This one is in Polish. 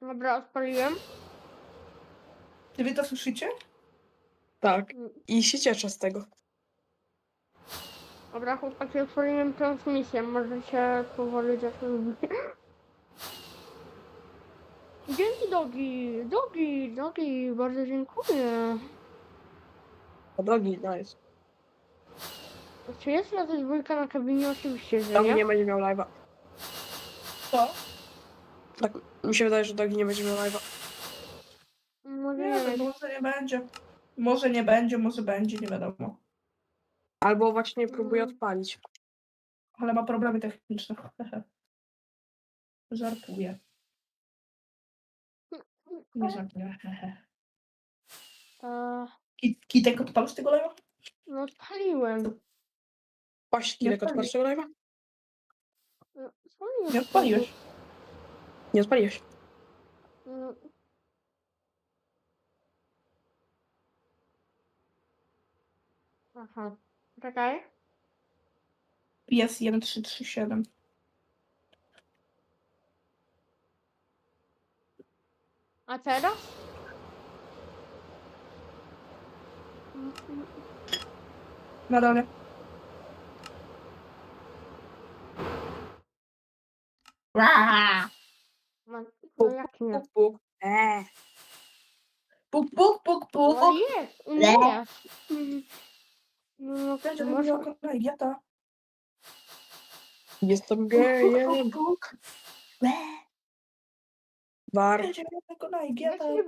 Dobra, odpaliłem. Czy wy to słyszycie? Tak. I się cieszę z tego. Dobra, chłopaki, otworzyłem transmisję. Możecie powoli zacząć. Dzięki Dogi, Dogi, Dogi, bardzo dziękuję. O drogi, nice. Czy jest jakaś dwójka na kabinie? Oczywiście, że Dogi nie. nie będzie miał live'a. Co? Tak, mi się wydaje, że Dogi nie będzie miał live'a. Może Nie, nie wiem, wiem. może nie będzie. Może nie będzie, może będzie, nie wiadomo. Albo właśnie próbuje Mm. odpalić. Ale ma problemy techniczne. Żartuję. Nie żartuję. Kit- Kitek odpalł z tego live'a? no odpaliłem. Paść Nie kilek odpalił. odpalisz tego live'a? No, odpaliłem. Nie odpaliłeś. Nie odpaliłeś. No. Aha. Czekaj. Jest 1337. A teraz? Na dole. Ra! No, no Puk, jak nie? Puk, puk. Eee. Puk, puk, puk, No puk. jest, u mnie jest. Mhm. No, Będzie to